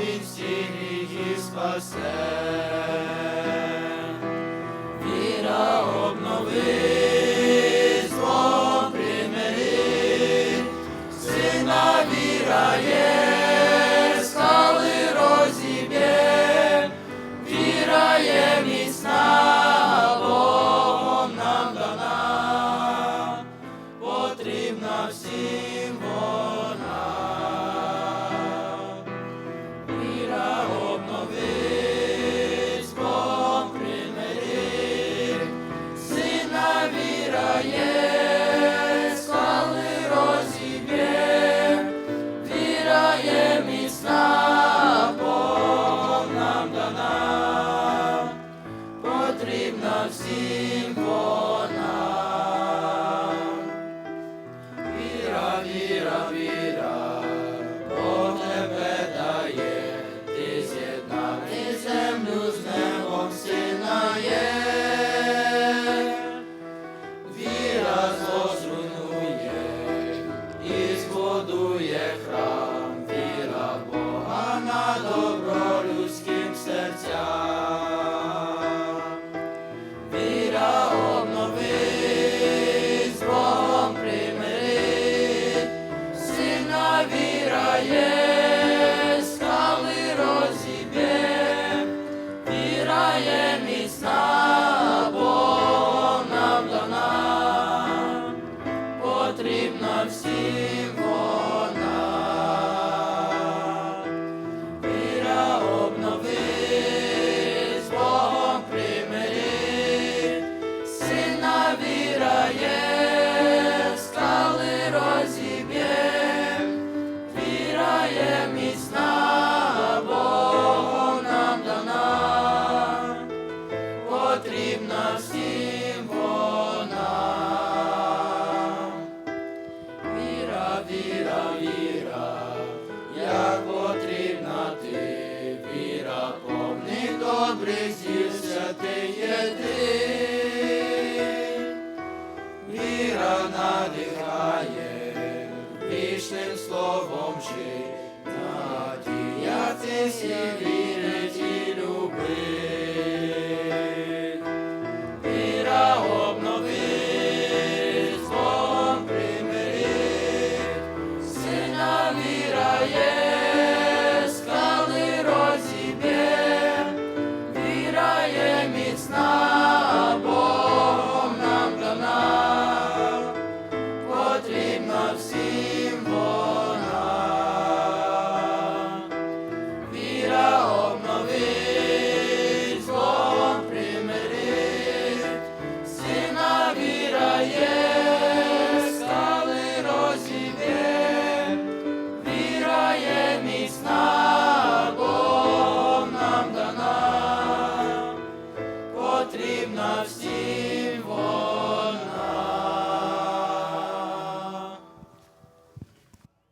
від всіх гріхів спасе. Віра обнови, зло примири, сина віра є, є, скали розіб'є, віра є міцна, Бог нам дана, потрібна всім вона. Віра потрібна всім вона. Віра, віра, віра, як потрібна ти, віра повних добрих діл святий є ти. Віра надихає, вічним словом жить, надія ти всі є, потрібна всім вона.